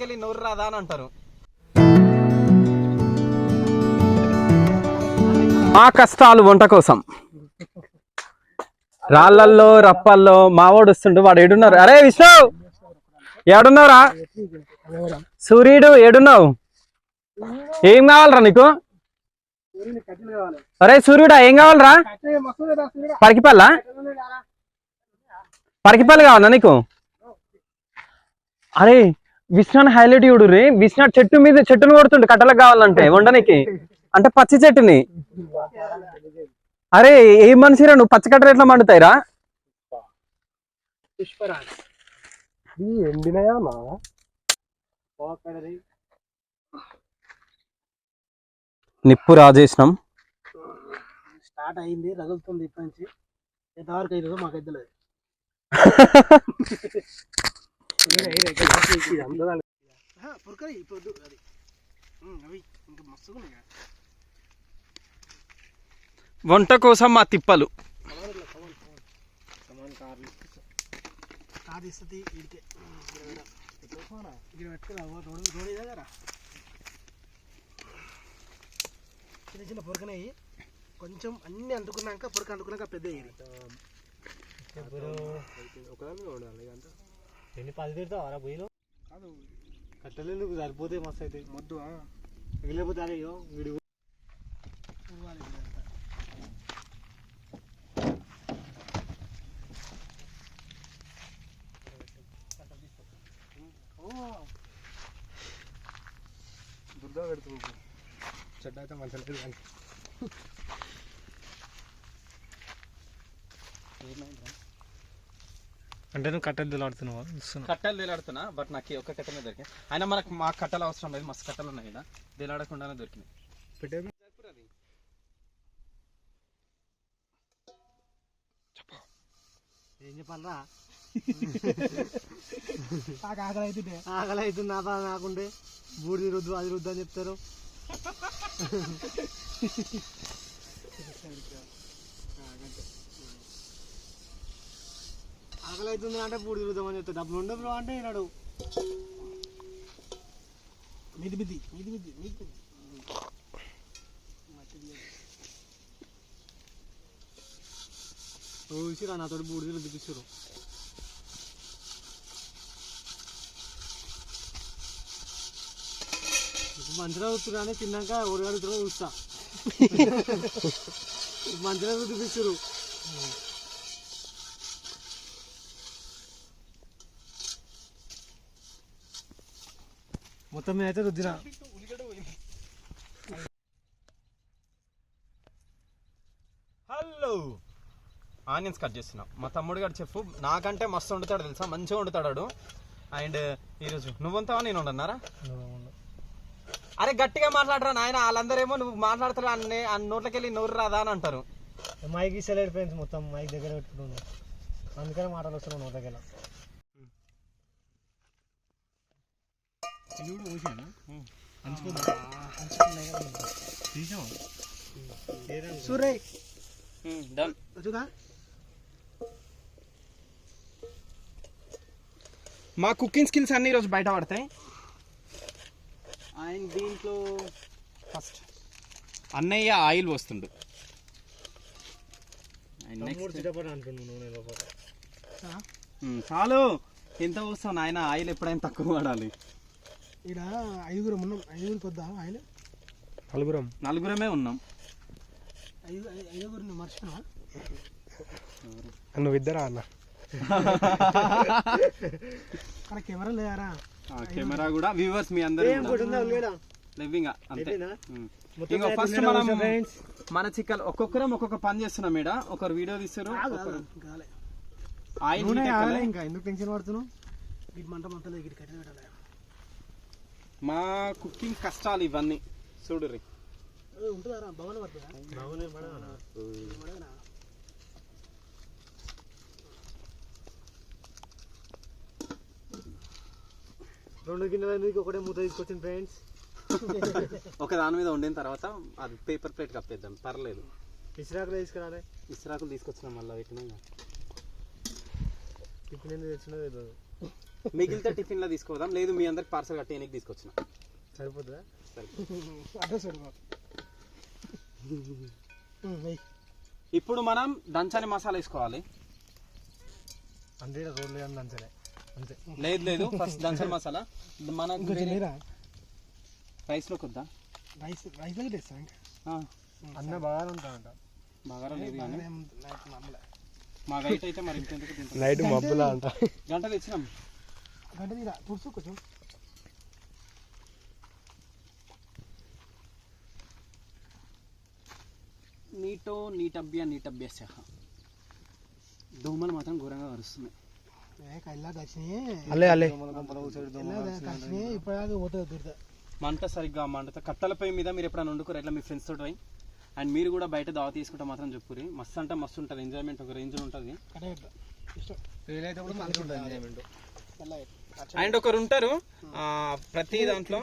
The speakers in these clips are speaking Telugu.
నోట్లకెళ్ళి నోరు రాదా అని అంటారు. మా కష్టాలు వంట కోసం. రాళ్ళల్లో రప్పల్లో మావోడు వస్తుండు వాడు ఏడున్నారు అరే విష్ణు! ఏడున్నావురా? సూర్యుడు ఏడున్నావు? ఏం కావాలరా నీకు? అరే సూర్యుడా ఏం కావాలరా? పరికిపల్ల? పరికిపల్లి కావాలా నీకు? అరే విష్ణుని హైలైట్ చూడు రే. విష్ణు చెట్టు మీద చెట్టును కొడుతుండు కట్టలకు కావాలంటే వండనికి. అంటే పచ్చి చెట్టుని. అరే ఏ మనిషిరా నువ్వు? పచ్చ కట్టలు ఎట్లా మండుతాయిరా? నిప్పు రాజేసినాం స్టార్ట్ అయింది రగులుతుంది ఇప్పటి నుంచి. ఎంతవరకు అవుతుందో మాకు పురకరి ఇప్పుడు అది ఉమ్, అవి ఇంకా మస్తుగా ఉన్నాయి. వంట కోసం మా తిప్పలు. చిన్న చిన్న పొరకనేవి కొంచెం అన్ని అంటుకున్నాక పొరక అంటుకున్నాక పెద్ద ఎగిరి ఎన్ని పది తిడతావారా పొయ్యిలో? కాదు. కట్టెలు ఎందుకు సరిపోతే మస్తు అయితే మొద్దు మిగిలిపోతే అయ్యో వీడు. దుర్ద పెడుతుంది. చెడ్డ అయితే మంచిగా లేదు కానీ అంటే నువ్వు కట్టెలు దిలాడుతున్నావా కట్టెలు వేలాడుతున్నా బట్ నాకు ఒక్క కట్టెనే దొరికింది అయినా మనకు మా కట్టెలు అవసరం లేదు మస్తు కట్టెలు ఉన్నాయి ఇక్కడ వేలాడకుండానే దొరికినాయి. పెట్టే ఏం చెప్పాలరా? నాకు ఆకలి అవుతుంటే ఆకలి అవుతుంది నా బాధ నాకుంటే బూడిది రుద్దు అది రుద్దు అని చెప్తారు. ఆకలి అవుతుంది అంటే బూడిది రుద్దామని చెప్తారు డబ్బులు ఉండవు బ్రో అంటే విన్నాడు మిది మిది మిది మిది మిది చూసిరా నాతో రుద్దిపిస్తారు ఇప్పుడు మంచిగా రుద్దు కానీ తిన్నాక ఊరగాడుతున్నా చూస్తా. మంచిగా రుద్దిపిస్తారు మొత్తం మీద అయితే రుద్దినా. హలో. ఆనియన్స్ కట్ చేస్తున్నాం. మా తమ్ముడు గారు చెప్పు నాకంటే మస్తు వండుతాడు తెలుసా? మంచిగా వండుతాడు అండ్ ఈరోజు నువ్వంతావా నేను వండన్నారా? అరే గట్టిగా మాట్లాడరా నాయన. వాళ్ళందరేమో నువ్వు మాట్లాడతారు? అన్ని ఆ నోట్లకెళ్ళి నోరు రాదా అని అంటారు. మైక్ సెలెక్ట్ ఫ్రెండ్స్ మొత్తం మైక్ దగ్గర పెట్టుకున్నాను అందుకనే మాటలు వస్తున్నాను సూర్య్. మా కుకింగ్ స్కిల్స్ అన్ని ఈరోజు బయట పడతాయి. అండ్ దీంట్లో ఫస్ట్. అన్నయ్య ఆయిల్ లోపల. చాలు. ఎంత పోస్తావు నాయన? ఆయిల్ ఎప్పుడైనా తక్కువ పడాలి ఇక్కడ ఐదుగురు ఉన్నాం. ఐదుగురికి వద్దా ఆయన? నలుగురం. నలుగురమే ఉన్నాం. ఐదు ఐదుగురిని మర్చిపోయినా నువ్వు ఇద్దరా అన్న? అక్కడ కెమెరా లేదారా కెమెరా కూడా వ్యూవర్స్ మీ అందరూ లివింగ్ అంతే. ఉమ్. ఇంకో ఫస్ట్ మనం మన చిక్కలు ఒక్కొక్కరం ఒక్కొక్క పని చేస్తున్నాం మేడ. ఒకరు వీడియో తీస్తారు. ఇంకా ఎందుకు టెన్షన్ పడుతున్నావు? మంట మంటలో ఇక్కడ కట్టెలు పెట్టాలి. మా కుకింగ్ కష్టాలు ఇవన్నీ. పడుతుందా పడగనా? రెండు గిన్నెల నుంచి ఒకటే మూత తీసుకొచ్చింది ఫ్రెండ్స్ ఒక దాని మీద వండిన తర్వాత అది పేపర్ ప్లేట్ కప్పేద్దాం. పర్లేదు. ఇసురాకులు తీసుకురాలే. ఇస్రాకులు తీసుకొచ్చినాం మళ్ళీ పెట్టినా టిఫిన్ ఎందుకు తెచ్చినా తెలియదు మిగిలితే టిఫిన్లో తీసుకోదాం లేదు మీ అందరికి పార్సల్ కట్టేయడానికి తీసుకొచ్చిన. సరిపోతుందా? సరే అడ్రస్ పెట్టుకో ఉమ్, వెయ్యి. ఇప్పుడు మనం దంచని మసాలా వేసుకోవాలి. అంటే దంచలే అంతే. లేదు లేదు ఫస్ట్ దంచని మసాలా. మనకు ఇంకొంచెం లేరా రైస్లోకి వద్దా? రైస్ రైస్ ఇంకా? అన్న బాగా ఉంటాడంట. బాగా లేదు కానీ. మా గైట్ అయితే మరి ఇంకెందుకు తింటాం నైట్ మబ్బులా అంట. గంటలు ఇచ్చినాం. గంట తీరా తుడుచు కొంచెం నీటో నీటబ్బ్య నీటబ్బ్య సహ దోమలు మాత్రం ఘోరంగా కరుస్తున్నాయి ఏ కల్లా దర్శని అల్లే అల్లే దర్శని ఇప్పటిదాకా పోతుంది దురద మంట సరిగ్గా మంట కట్టెలపై మీద మీరు ఎప్పుడైనా వండుకోరు ఎట్లా మీ ఫ్రెండ్స్ తోటి అండ్ మీరు కూడా బయట దావ తీసుకుంటే మాత్రం చెప్పురి మస్తు అంటే మస్తు ఉంటుంది ఎంజాయ్మెంట్ ఒక రేంజ్ ఉంటుంది అండ్ ఒకరు ఉంటారు. ఆ, ప్రతి దాంట్లో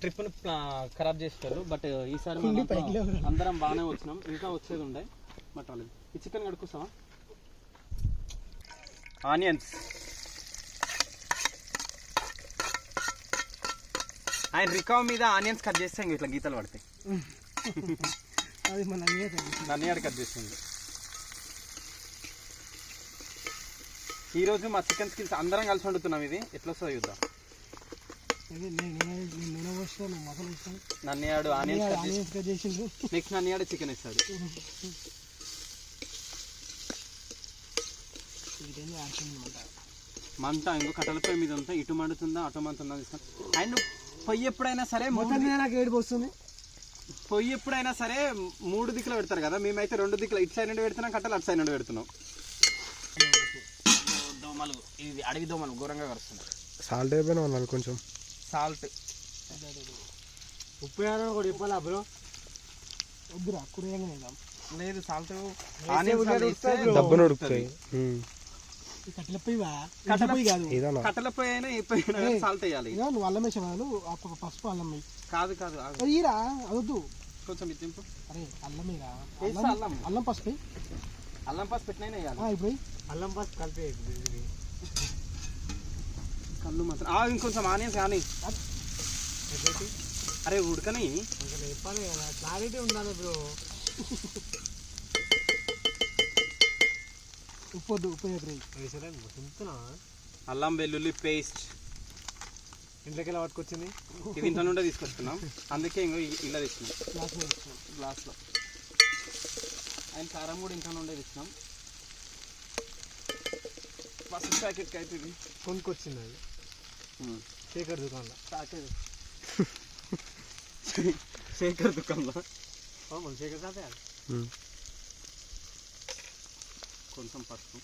ట్రిప్ను ఖరాబ్ చేస్తారు బట్ ఈసారి. అందరం బాగానే వచ్చినాం. ఇంకా వచ్చేది ఉండే. బట్ వాళ్ళది ఈ చికెన్ కడుక్కోసావా ఆనియన్స్. ఆయన రికావ్ మీద ఆనియన్స్ కట్ చేస్తే ఇంక ఇట్లా గీతలు పడతాయి. అది మన నన్ను కట్ చేస్తుంది ఈ రోజు మా చికెన్ స్కిల్స్ అందరం కలిసి వండుతున్నాం ఇది. ఎట్లా వస్తుందో చూద్దాం. ఇది నేను నేను- నేను నూనె పోస్తా నువ్వు మసాలా ఇస్తాను నన్ను ఆనియన్స్ కట్ చేసి. ఆనియన్స్ కట్ చేసిండు. నెక్స్ట్ నన్ను చికెన్ ఇస్తాడు మంట. ఇంకో కట్టెల పొయ్యి మీద ఉంటే ఇటు మండుతుందా అటు మండుతుందా తీసుకొని. అండ్ పొయ్యి ఎప్పుడైనా సరే నాకు ఏడుపు వస్తుంది. పొయ్యి ఎప్పుడైనా సరే మూడు దిక్కులు పెడతారు కదా. మేమైతే రెండు దిక్కులు ఇటు సైడ్ నుండి పెడుతున్నాం కట్టెలు అటు సైడ్ నుండి పెడుతున్నాం. దోమలు ఇది అడవి దోమలు ఘోరంగా కరుస్తున్నాయి. సాల్ట్ అయిపోయినా వాళ్ళు కొంచెం. సాల్ట్. ఉప్పు వేయాలని కూడా చెప్పాలా బ్రో? వద్దురా కూరగాయలు లేదు సాల్ట్ దబ్బున ఉడుకుతాయి. కట్టెల పొయ్యి కాదు. ఇదన్నా కట్టెల పొయ్యి అయినా ఏ పొయ్యి అయినా సాల్ట్ వేయాలి. నువ్వు అల్లం పసుపు అల్లం వేయి. కాదు కాదు అదొద్దు. కొంచెం ఇది దింపు. అరే అల్లం అల్లం పసుపు. అల్లం పసుపు పెట్టినైనా వేయాలి. ఆ, ఇప్పుడు వేయి. అల్లం పసుపు కలిపి కళ్ళు మాత్రం. ఆ, ఇంకొంచెం ఆనియన్స్ కానీ అరే ఉడకని. చెప్పాలి కదా క్లారిటీ ఉండాలి బ్రో ఉప్పు వద్దు ఉప్పు. వేసరే తింటున్నా అల్లం వెల్లుల్లి పేస్ట్. ఇంట్లోకి ఎలా పట్టుకొచ్చింది? ఇది ఇంట్లో నుండే తీసుకొస్తున్నాం అందుకే ఇంకో ఇలా తెచ్చినాం. గ్లాస్ మీద వేసుకో. గ్లాస్లో. అండ్ కారం కూడా ఇంట్లో నుండే తెచ్చినాం. పసుపు ప్యాకెట్కి అయితే ఇది కొనుక్కొచ్చింది అది. శేఖర్ దుకాణంలో. ప్యాకెట్ శేఖర్ దుకాణంలో. మన శేఖర్. కొంచెం పసుపు.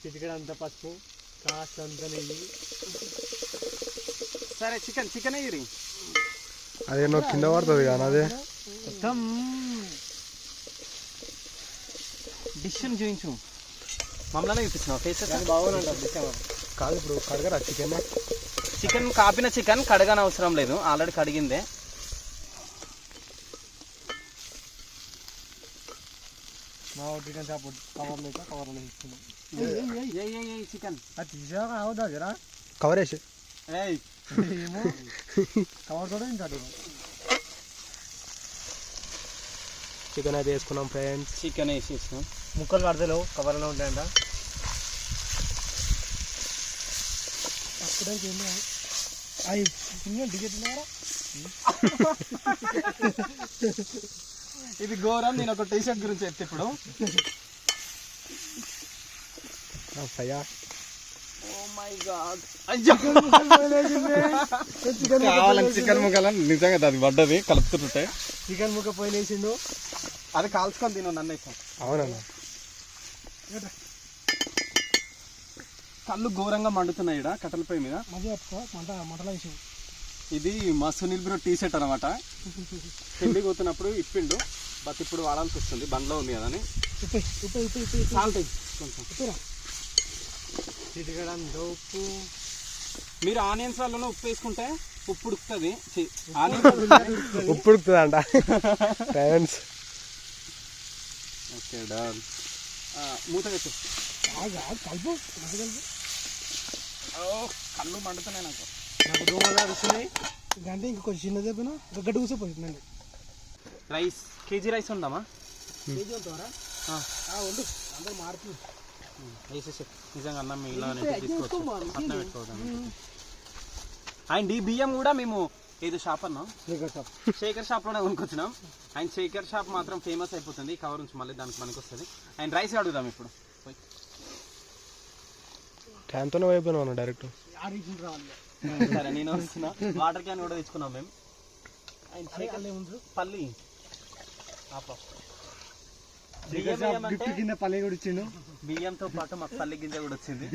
చిటికెడు అంత పసుపు కాస్త అంత నెయ్యి. సరే చికెన్ చికెన్ అయ్యి అదే నువ్వు కింద పడుతుంది కానీ అదే. మొత్తం డిష్ని చూపించు. మమ్మల్ని చూపించిన ఫేస్ బాగుందంట కాదు ఇప్పుడు కడగరా చికెన్? చికెన్ కాపిన చికెన్ కడగని అవసరం లేదు. ఆల్రెడీ కడిగిందే. మా చికెన్ కవర్ లేక కవర్లో ఇస్తున్నాం ఏయ్, ఏయ్, ఏయ్. చికెన్. అది తీసాక అవుదా జరా కవర్ వేసి ఏయ్. ఏమో. కవర్ కూడా తింటాడు చికెన్ అయితే వేసుకున్నాం ఫ్రెండ్స్ చికెన్ వేసేసినాం. ముక్కలు కడతలేవు కవర్లో ఉంటాయంట. ఏంటి అవి సింగిల్ టికెట్ ఇది ఘోరం నేను ఒక టీ షర్ట్ గురించి చెప్తే ఇప్పుడు. ఫ్రైయా ఓ మై గాడ్ అయ్యో! కావాలని చికెన్ ముక్కలని నిజంగా అది పడ్డది కలుపుతుంటే. చికెన్ ముక్క పోయినేసిండు అది కాల్చుకొని తిను నన్ను అవునన్నా. కళ్ళు ఘోరంగా మండుతున్నాయి ఈడ కట్టెల పొయ్యి మీద. ఇది మా సునీల్ బ్రో టీ షర్ట్ అనమాట పెళ్ళి పోతున్నప్పుడు ఇప్పిండు బట్ ఇప్పుడు వాడాల్సి వస్తుంది బండ్లో ఉంది కదా కొంచెం. మీరు ఆనియన్స్ వల్ల ఉప్పు వేసుకుంటే ఉప్పు ఉడుకుతుంది ఆనియన్స్ ఉప్పు ఉడుకుతుందంట ఫ్రెండ్స్ ఓకే డన్. మూత కలుపు. కలుపు. కళ్ళు మండుతున్నాయి నాకు. నాకు దోమలు అరుస్తున్నాయి. గంటే ఇంకా కొంచెం చిన్నది చెప్పిన ఒక గడ్డ కూర్చోపోతుందండి రైస్ కేజీ రైస్ ఉందామా? కేజీ ఉంటారా ఉండు. అందరూ మారుతుంది వేసేసి నిజంగా అన్నం అది తీసుకోవచ్చు. ఇంకేంది? పెట్టుకోవద్దు అండ్ ఈ బియ్యం కూడా మేము ఏదో షాప్ అన్నాం? శేఖర్ షాప్. లోనే కొనుక్కొచ్చినాం. అండ్ శేఖర్ షాప్ మాత్రం ఫేమస్ అయిపోతుంది. కవర్ నుంచి మళ్ళీ దానికి మనకి వస్తుంది అండ్ రైస్ అడుగుదాం ఇప్పుడు. పోయి. ట్యాన్తోనే అయిపోయినా డైరెక్ట్. ఆడికి రావాలి. సరే నేను వస్తున్నా వాటర్ క్యాన్ కూడా తెచ్చుకున్నాం మేము. పల్లి. గిఫ్ట్ కింద పల్లె కూడా ఇచ్చిండు. బియ్యంతో పాటు మాకు పల్లి గింజ కూడా వచ్చింది.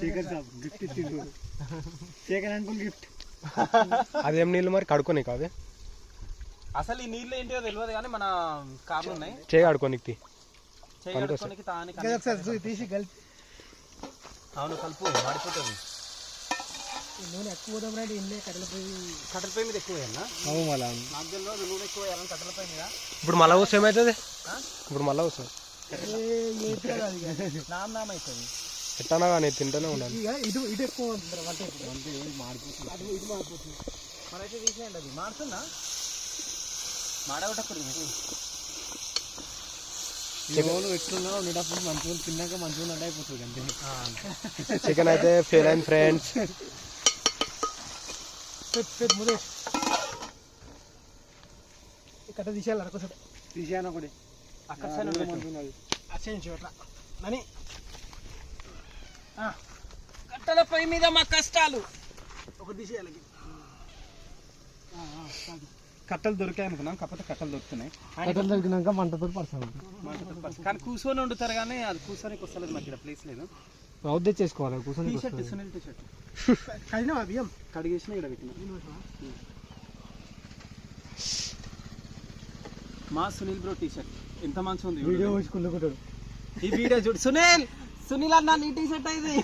శేఖర్ సాబ్ గిఫ్ట్ ఇచ్చిండు. Shekhar uncle gift. అదేం నీళ్ళు మరి కడుకోని కాదే అసలు ఈ నీళ్ళు ఏంటో తెలియదు కానీ మన కార్లు ఉన్నాయి. చేయి కడుకోనికి తీసి కలిపి అవును కలుపు మాడిపోతుంది. ఈ నూనె ఎక్కువ పోదాం రండి ఇల్లే కట్టెల పోయి కట్టెల పొయ్యి మీద ఎక్కువ వేయాలా అవు మళ్ళా. నాకు తెలియదు నూనె ఎక్కువ వేయాలని కట్టెల పొయ్యి మీద. ఇప్పుడు మళ్ళా వస్తే ఏమవుతుంది ఇప్పుడు మళ్ళా వస్తుంది నామ్ నామ్ అవుతుంది. ఎట్లా కానీ తింటూనే ఉండాలి. ఇక ఇటు ఇటు ఎక్కువ వంట మాడిపోతుంది? ఇటు మాడిపోతుంది. మరైతే తీసేయండి అది. మాడుతుందా? మాడగొట్టకూడదు. ఎట్లున్నా ఉండేటప్పుడు మంచిగా తిన్నాక మంచిగా ఉన్నట్టు అయిపోతుంది అంతే. చికెన్ అయితే ఫెయిల్ అయింది ఫ్రెండ్స్. పెద్ద పెద్ద ముదే. ఈ కట్ట తీసేయాలి అరకొసటి తీసాను ఒకటి అక్కడ పెట్టు. మంచిగా అసేంచి అట్లా అని కట్టెల పొయ్యి మీద మా కష్టాలు. ఒకటి తీసేయాలి. కట్టెలు దొరికాయి అనుకున్నాం కాకపోతే కట్టెలు దొరుకుతున్నాయి. కట్టెలు దొరికినాక మంటతో పడతాను కానీ కూర్చొని వండుతారు కానీ అది కూర్చొని వస్తలేదు మాకు ఇక్కడ ప్లేస్ లేదు. రౌత్ తెచ్చేసుకోవాలి కూర్చొని T shirt Sunil T shirt కడిగినా బియ్యం? కడిగేసిన ఇక్కడ పెట్టిన. మా సునీల్ బ్రో టీ షర్ట్ ఎంత మంచిగా ఉంది. వీడియో వేసుకుంటుకుంటాడు ఈ వీడియో చూడు. సునీల్! సునీల్ అన్న నీ టీ షర్ట్ ఇది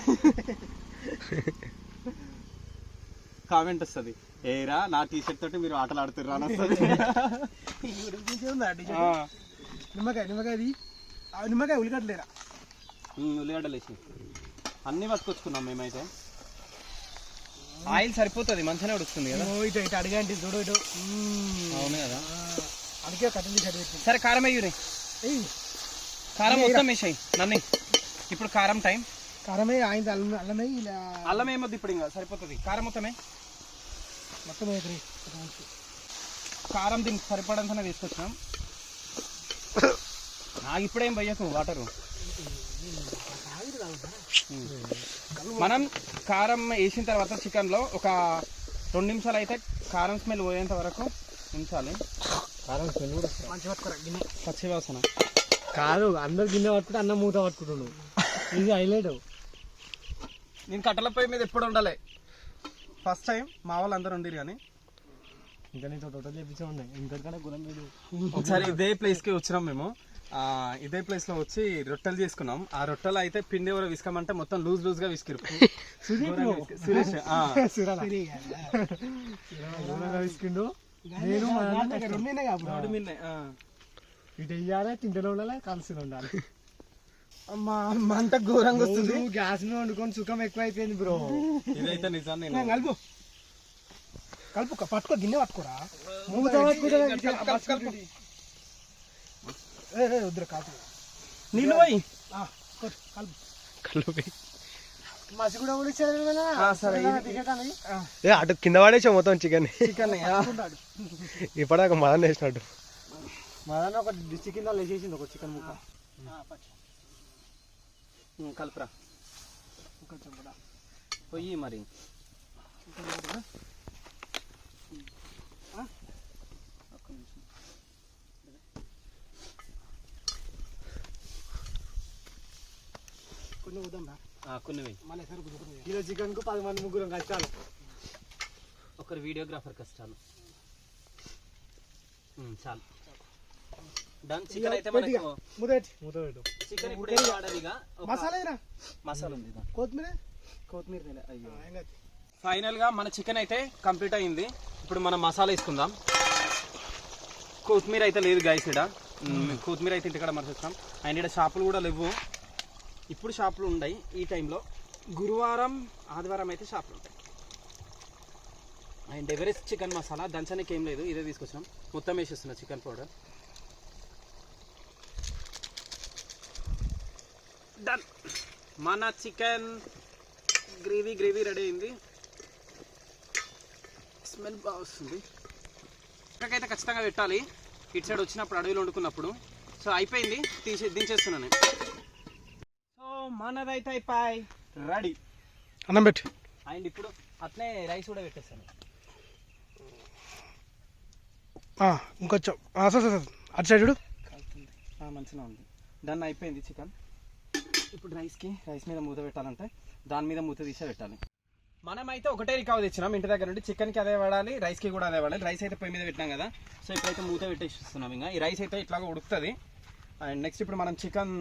కామెంట్ వస్తుంది. ఏరా నా టీ షర్ట్ తోటి మీరు ఆటలు ఆడుతుర్రా అని వస్తుంది. నిమ్మకాయ నిమ్మకాయ నిమ్మకాయ ఉల్లిగడ్డలేరా? ఉల్లిగడ్డలు వేసి. అన్ని పట్టుకొచ్చుకున్నాం మేమైతే. ఆయిల్ సరిపోతుంది మంచిగానే ఉడుకుతుంది కదా. ఇటు ఇటు అడిగా అంటే చూడు ఇటు. అవును కదా. అందుకే కట్టెలు తీసి అడిగి సరే కారం ఏయ్. కారం మొత్తం వేసాయి. నన్ను. ఇప్పుడు కారం టైం. కారమే ఆయన అల్లం అల్లమే ఇలా. అల్లం ఏమొద్దు ఇప్పుడు ఇంకా సరిపోతుంది. కారం మొత్తమే. మొత్తం వేకరి కారం దీనికి సరిపడంతనే తీసుకొచ్చినాం నాకు ఇప్పుడేం పోయకు వాటరు. మనం కారం వేసిన తర్వాత చికెన్లో ఒక రెండు నిమిషాలు అయితే కారం స్మెల్ పోయేంత వరకు ఉంచాలి. కారం స్మెల్ కూడా పచ్చి వాసన కాదు అందరు గిన్నె పట్టుకుంటే అన్నం మూత పట్టుకుంటున్నావు ఇది హైలైట్ నేను కట్టెల పొయ్యి మీద ఎప్పుడు ఉండాలి? ఫస్ట్ టైం మా వాళ్ళు అందరూ ఉండిరు కానీ. ఇంకా నీతో టోటల్ చేపించే ఉన్నాయి గురం లేదు. ఒకసారి ఇదే ప్లేస్కి వచ్చినాం మేము. ఆ, ఇదే ప్లేస్లో వచ్చి రొట్టెలు చేసుకున్నాం. ఆ రొట్టెలు అయితే పిండి ఎవరో విసుకమంటే మొత్తం లూజ్ లూజ్గా విసికిరు. సురేష్ ఆ. తీసుకుండు నేను. ఇటు వెయ్యాలి తింటలో ఉండాలి కలిసి ఉండాలి. మంట ఘోరంగా వస్తుంది. గ్యాస్ మీద వండుకొని సుఖం ఎక్కువ అయిపోయింది బ్రో. ఇదైతే నిజాన్ని కలుపు. కలుపు పట్టుకో గిన్నె పట్టుకోరా. వద్దురా కాదు. నీళ్ళు పోయి. ఆ, కొట్టు, కలుపు. కలిపి మసి కూడా ఏ అటు కింద పడేసావు మొత్తం చికెన్ చికెన్ ఇప్పటిదాకా మదన్ వేసినట్టు మదన ఒక డిస్టిక్ కింద లేచేసింది ఒక చికెన్ ముక్క. కలుపురా. కొంచెం కూడా. పొయ్యి మరి. వద్దాం రా ఆ, కొన్ని వెయ్యి మళ్ళీ సరే కుదురుతుంది కిలో చికెన్కు పది మంది ముగ్గురం కష్టాలు ఒకరు వీడియోగ్రాఫర్ కష్టాలు. చాలు. డన్ చికెన్ అయితే మనకు ముదేటి మూత పెట్టు. చికెన్ ఇప్పుడు ఏం వాడాలి ఇక. ఒక మసాలా ఏరా మసాలా ఉంది ఇదా. కొత్తిమీర? కొత్తిమీర తినే, అయ్యో. ఏం కాదు. ఫైనల్గా మన చికెన్ అయితే కంప్లీట్ అయింది. ఇప్పుడు మనం మసాలా వేసుకుందాం. కొత్తిమీర అయితే లేదు గాయస్ ఇక్కడ. కొత్తిమీర అయితే ఇంటికాడ మర్చిస్తాం అండ్ ఇక్కడ షాపులు కూడా లేవు. ఇప్పుడు షాపులు ఉన్నాయి ఈ టైంలో గురువారం ఆదివారం అయితే షాపులు ఉంటాయి. అండ్ ఎవరెస్ట్ చికెన్ మసాలా దంచడానికి ఏం లేదు. ఇదే తీసుకొచ్చాం మొత్తం వేసేస్తున్నా చికెన్ పౌడర్ డన్ మన చికెన్ గ్రేవీ గ్రేవీ రెడీ అయింది. స్మెల్ బాగా వస్తుంది. ఇక్కడికైతే ఖచ్చితంగా పెట్టాలి. ఇటు సైడ్ వచ్చినప్పుడు అడవిలో వండుకున్నప్పుడు. సో అయిపోయింది. తీసి దించేస్తున్నాను నేను. సో మనదైతే అయిపోయి. రెడీ అన్నం పెట్టు. అండ్ ఇప్పుడు అట్లే రైస్ కూడా పెట్టేస్తాను. ఆ, ఇంకొంచెం. ఆ, సార్ సార్ సార్. అటు సైడ్ మంచిగా ఉంది. డన్ అయిపోయింది చికెన్ ఇప్పుడు రైస్కి రైస్ మీద మూత పెట్టాలంటే దాని మీద మూత తీసే పెట్టాలి. మనమైతే ఒకటే రికావ్ తెచ్చినాం. ఇంటి దగ్గర నుండి చికెన్కి అదే వాడాలి రైస్కి కూడా అదే వాడాలి. రైస్ అయితే పొయ్యి మీద పెట్టినాం కదా. సో ఇప్పుడైతే మూత పెట్టేస్తున్నాం ఇంకా ఈ రైస్ అయితే ఇట్లాగా ఉడుకుతుంది. అండ్ నెక్స్ట్ ఇప్పుడు మనం చికెన్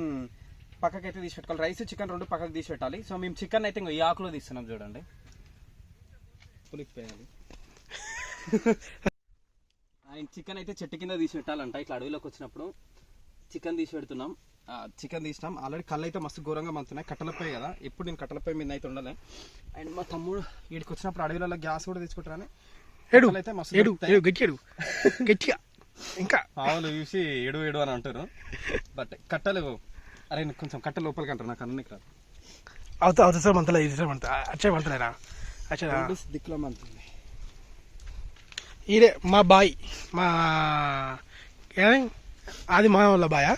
పక్కకి అయితే తీసి పెట్టుకోవాలి. రైస్ చికెన్ రెండు పక్కకి తీసి పెట్టాలి. సో మేము చికెన్ అయితే ఇంకా ఈ ఆకులో తీస్తున్నాం చూడండి. పులిపోయాలి అండ్ చికెన్ అయితే చెట్టు కింద తీసి పెట్టాలంట. ఇట్లా అడవిలోకి వచ్చినప్పుడు చికెన్ తీసి పెడుతున్నాం. చికెన్ తీసినాం. ఆల్రెడీ కళ్ళు అయితే మస్తు ఘోరంగా మంతున్నాయి కట్టెలపై కదా. ఎప్పుడు నేను కట్టెలపై మీద అయితే ఉండలే. అండ్ మా తమ్ముడు వీడికి వచ్చినప్పుడు అడవిలలో గ్యాస్ కూడా ఏడు కట్టెలు అయితే మస్తు ఏడు. ఏడు ఏడు. గట్టిగా. ఇంకా. ఆవులు చూసి ఎడు ఎడు అని అంటారు. బట్ కట్టెలు అరే కొంచెం కట్టె లోపలికి అంటారు నాకు అన్నీ రాదు అవుతా అవుతా సార్ మంతలే ఇది సార్ మంత అచ్చే మంతలేరా అచ్చా దిక్కులో మంతుంది ఈడే మా బాయ్ మా అది మా వాళ్ళ బాయా?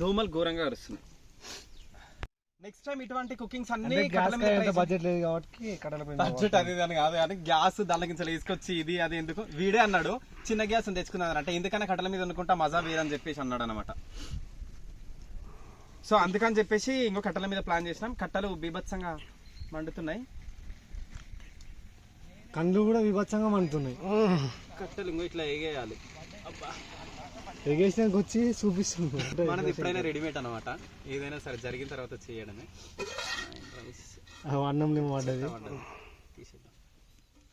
దోమలు ఘోరంగా అరుస్తున్నాయి. నెక్స్ట్ టైం ఇటువంటి కుకింగ్స్ అన్ని బడ్జెట్ లేదు కాబట్టి కట్టెల పొయ్యి మీద బడ్జెట్ అది అని కాదు కానీ గ్యాస్ దాని కింద తీసుకొచ్చి ఇది అది ఎందుకు? వీడే అన్నాడు చిన్న గ్యాస్ తెచ్చుకున్నాను అంటే ఎందుకన్నా కట్టెల మీద అనుకుంటా మజా వేరని చెప్పేసి అన్నాడు అనమాట సో అందుకని చెప్పేసి ఇంకో కట్టెల మీద ప్లాన్ చేసినాం. కట్టెలు బీభత్సంగా మండుతున్నాయి. కళ్ళు కూడా విభత్సంగా మండుతున్నాయి. కట్టెలు ఇంకో ఇట్లా ఎగేయాలి. అబ్బా. ఎగేసినాక వచ్చి చూపిస్తుంది. మనది ఎప్పుడైనా రెడీమేడ్ అనమాట ఏదైనా సరే జరిగిన తర్వాత చేయడమే. అన్నం లేమో పడ్డది. తీసేద్దాం.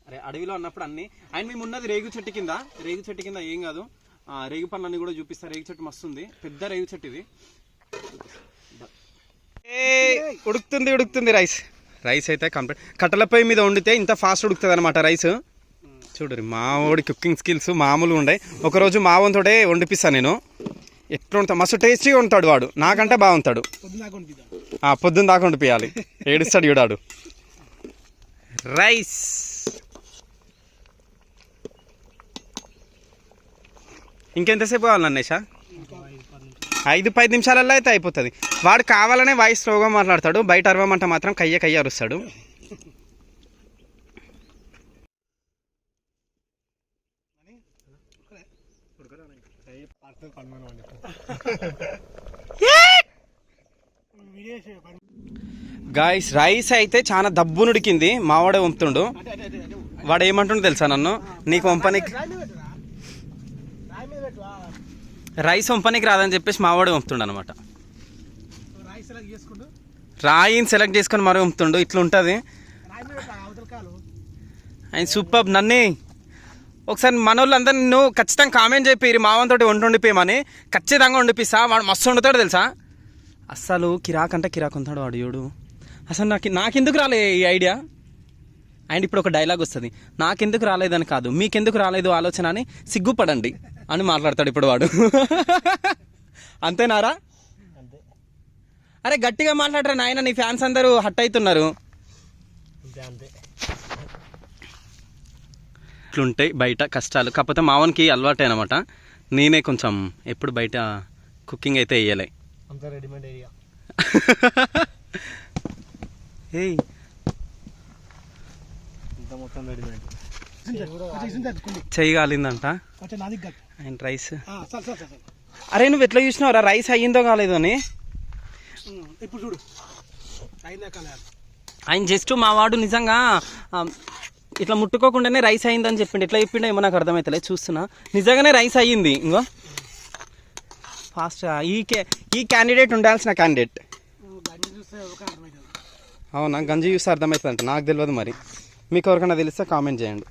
అరే అడవిలో ఉన్నప్పుడు అన్ని అండ్ మేము ఉన్నది రేగు చెట్టు కింద. రేగు చెట్టు కింద ఏం కాదు. ఆ, రేగు పనులన్నీ కూడా చూపిస్తా. రేగు చెట్టు మస్తు ఉంది. పెద్ద రేగు చెట్టు ఇది. ఉడుకుతుంది ఉడుకుతుంది రైస్. రైస్ అయితే కంప్లీట్ కట్టెల పొయ్యి మీద వండితే ఇంత ఫాస్ట్ ఉడుకుతుంది అనమాట రైస్. చూడరు. మా వాడి కుకింగ్ స్కిల్స్ మామూలుగా ఉండే. ఒకరోజు మా వంతోటే వండిపిస్తాను నేను. ఎట్లా ఉంటా మస్తు టేస్టీగా ఉంటాడు వాడు. నాకంటే బాగుంటాడు. పొద్దున్న దాకా వండిపియాలి. ఏడుస్తాడు చూడాడు రైస్. ఇంకెంతసేపు కావాలి అన్నేషా ఐదు పది నిమిషాలలో అయితే అయిపోతుంది. వాడు కావాలనే వాయిస్ స్లోగా మాట్లాడతాడు. బయట అరవమంటే మాత్రం కయ్య కయ్య అరుస్తాడు. గాయస్ రైస్ అయితే చాలా దబ్బును ఉడికింది మావాడే వంపుతుండు. వాడు ఏమంటుండు తెలుసా నన్ను? నీకు వంపనికి రైస్ వంపనికి రాదని చెప్పేసి మావాడే వంపుతుండు అనమాట రాయిని సెలెక్ట్ చేసుకొని మరీ వంపుతుండు. ఇట్లా ఉంటుంది ఆయన సూపర్ నన్నే. ఒకసారి మన వాళ్ళందరూ నువ్వు ఖచ్చితంగా కామెంట్ చెప్పి మా వంతోటి వంట వండిపోయమని ఖచ్చితంగా వండిపిస్తా వాడు మస్తు వండుతాడు తెలుసా? అస్సలు కిరాక్ అంటే కిరాక్ ఉంటాడు వాడు యోడు అసలు నాకు నాకెందుకు రాలే ఈ ఐడియా అండ్ ఇప్పుడు ఒక డైలాగ్ వస్తుంది. నాకెందుకు రాలేదని కాదు. మీకెందుకు రాలేదు ఆలోచన అని సిగ్గుపడండి అని మాట్లాడతాడు ఇప్పుడు వాడు. అంతేనారా? అరే గట్టిగా మాట్లాడరా నాయన నీ ఫ్యాన్స్ అందరూ హట్ అవుతున్నారు. అంతే. ఇట్లుంటాయి బయట కష్టాలు. కాకపోతే మావన్కి అలవాటే అనమాట నేనే కొంచెం ఎప్పుడు బయట కుకింగ్ అయితే వేయలే అంతా రెడీమేడ్ ఏరియా ఏయ్. అంతా మొత్తం రెడీమేడ్ కొంచెం ఇసుంది అతుక్కుంది. చెయ్యి కాలిందంట. And rice. అరే నువ్వు ఎట్లా చూసినావురా? రైస్ అయ్యిందో కాలేదో అని? ఇప్పుడు చూడు. ఆయన జస్ట్ మా వాడు నిజంగా ఇట్లా ముట్టుకోకుండానే రైస్ అయిందని చెప్పిండు. ఎట్లా చెప్పిండో ఏమో నాకు అర్థమవుతలే చూస్తున్నా. నిజంగానే రైస్ అయ్యింది. ఇంకో ఫాస్ట్ ఈ కే ఈ క్యాండిడేట్ ఉండాల్సిన క్యాండిడేట్. గంజి చూస్తే అర్థమవుతుంది అవునా? గంజి చూస్తే అర్థమవుతుందంట నాకు తెలియదు మరి. మీకు ఎవరికైనా తెలిస్తే కామెంట్ చేయండి.